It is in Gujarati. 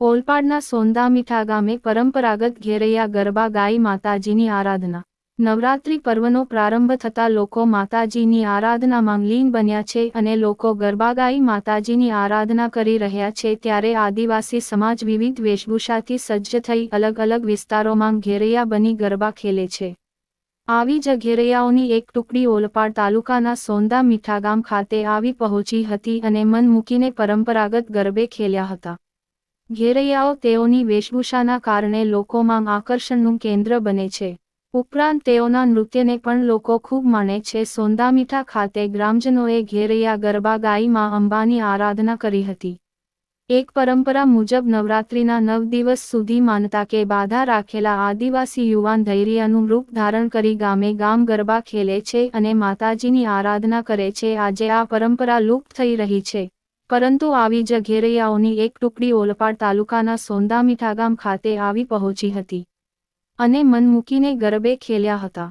ઓલપાડના સોંદામીઠા ગામે પરંપરાગત ઘેરૈયા ગરબા ગાઈ માતાજીની આરાધના. નવરાત્રિ પર્વનો પ્રારંભ થતાં લોકો માતાજીની આરાધનામાં લીન બન્યા છે અને લોકો ગરબા ગાઈ માતાજીની આરાધના કરી રહ્યા છે ત્યારે આદિવાસી સમાજ વિવિધ વેશભૂષાથી સજ્જ થઈ અલગ અલગ વિસ્તારોમાં ઘેરૈયા બની ગરબા ખેલે છે. આવી જ ઘેરૈયાઓની એક ટુકડી ઓલપાડ તાલુકાના સોંદા મીઠા ગામ ખાતે આવી પહોંચી હતી અને મન મૂકીને પરંપરાગત ગરબે ખેલ્યા હતા. ઘેરૈયાઓ તેઓની વેશભૂષાના કારણે લોકોમાં આકર્ષણનું કેન્દ્ર બને છે. ઉપરાંત તેઓના નૃત્યને પણ લોકો ખૂબ માણે છે. સોંદામીઠા ખાતે ગ્રામજનોએ ઘેરૈયા ગરબા ગાઈમાં અંબાની આરાધના કરી હતી. એક પરંપરા મુજબ નવરાત્રિના નવ દિવસ સુધી માનતા કે બાધા રાખેલા આદિવાસી યુવાન ધૈર્યનું રૂપ ધારણ કરી ગામે ગામ ગરબા ખેલે છે અને માતાજીની આરાધના કરે છે. આજે આ પરંપરા લુપ્ત થઈ રહી છે. પરંતુ આવી જ ઘેરૈયાઓની એક ટુકડી ઓલપાડ તાલુકાના સોંદામીઠા ગામ ખાતે આવી પહોંચી હતી. અને મન મૂકીને ગરબે ખેલ્યા હતા.